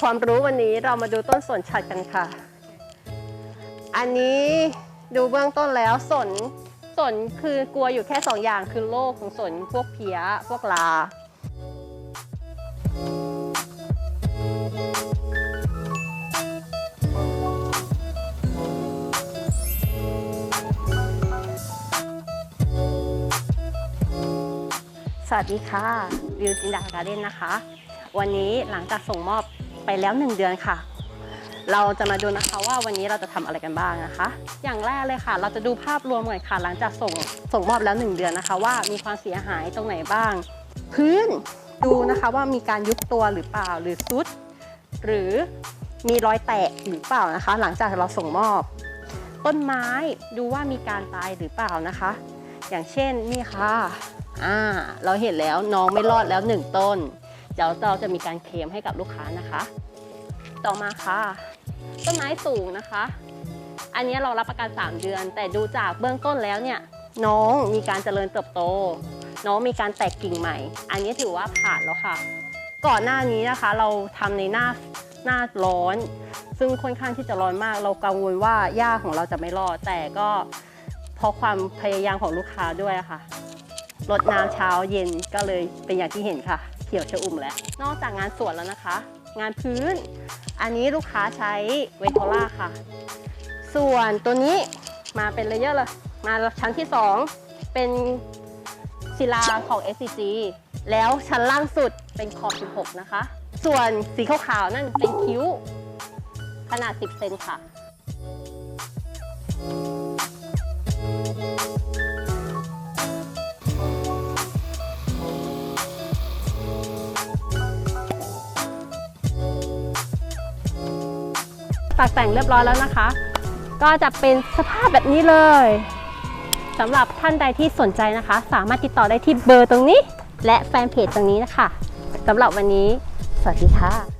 ความรู้วันนี้เรามาดูต้นสนฉัดกันค่ะ อันนี้ดูเบื้องต้นแล้วสนสนคือกลัวอยู่แค่สองอย่างคือโรคของสนพวกเพี้ยพวกลา สวัสดีค่ะ วิวจินดาการ์เด้นนะคะ วันนี้หลังจากส่งมอบ ไปแล้ว 1 เดือนค่ะ เราจะมาดูนะคะว่าวันนี้เราจะทำอะไรกันบ้างนะคะ อย่างแรกเลยค่ะ เราจะดูภาพรวมก่อนค่ะ หลังจากส่งส่งมอบแล้ว 1 เดือนนะคะ ว่ามีความเสียหายตรงไหนบ้าง พื้นดูนะคะว่ามีการยุบตัวหรือเปล่าหรือซุด หรือมีรอยแตกหรือเปล่านะคะ หลังจากเราส่งมอบ ต้นไม้ดูว่ามีการตายหรือเปล่านะคะ อย่างเช่นนี่ค่ะอ่าเราเห็นแล้วน้องไม่รอดแล้วหนึ่งต้น ดี๋ยวเราจะมีการเคลมให้กับลูกค้านะคะ ต่อมาค่ะ ต้นไม้สูงนะคะ อันนี้เรารับประกัน 3 เดือน แต่ดูจากเบื้องต้นแล้วเนี่ยน้องมีการเจริญเติบโต น้องมีการแตกกิ่งใหม่ อันนี้ถือว่าผ่านแล้วค่ะ ก่อนหน้านี้นะคะเราทำในหน้าหน้าร้อน ซึ่งค่อนข้างที่จะร้อนมาก เรากังวลว่าหญ้าของเราจะไม่รอด แต่ก็เพราะความพยายามของลูกค้าด้วยะค่ะ รดน้ำเช้าเย็นก็เลยเป็นอย่างที่เห็นค่ะ เขียวชอุ่มแล้ว นอกจากงานสวนแล้วนะคะ งานพื้น อันนี้ลูกค้าใช้เวทโทล่าค่ะ ส่วนตัวนี้มาเป็นเลเยอร์เลยมาชั้นที่ 2 เป็นศิลาของ SCG แล้วชั้นล่างสุดเป็นขอบ 16 นะคะ ส่วนสีขาวๆนั่นเป็นคิ้ว ขนาด 10 เซนค่ะ ตัดแต่งเรียบร้อยแล้วนะคะ ก็จะเป็นสภาพแบบนี้เลยสำหรับท่านใดที่สนใจนะคะ สามารถติดต่อได้ที่เบอร์ตรงนี้ และแฟนเพจตรงนี้นะคะสำหรับวันนี้ สวัสดีค่ะ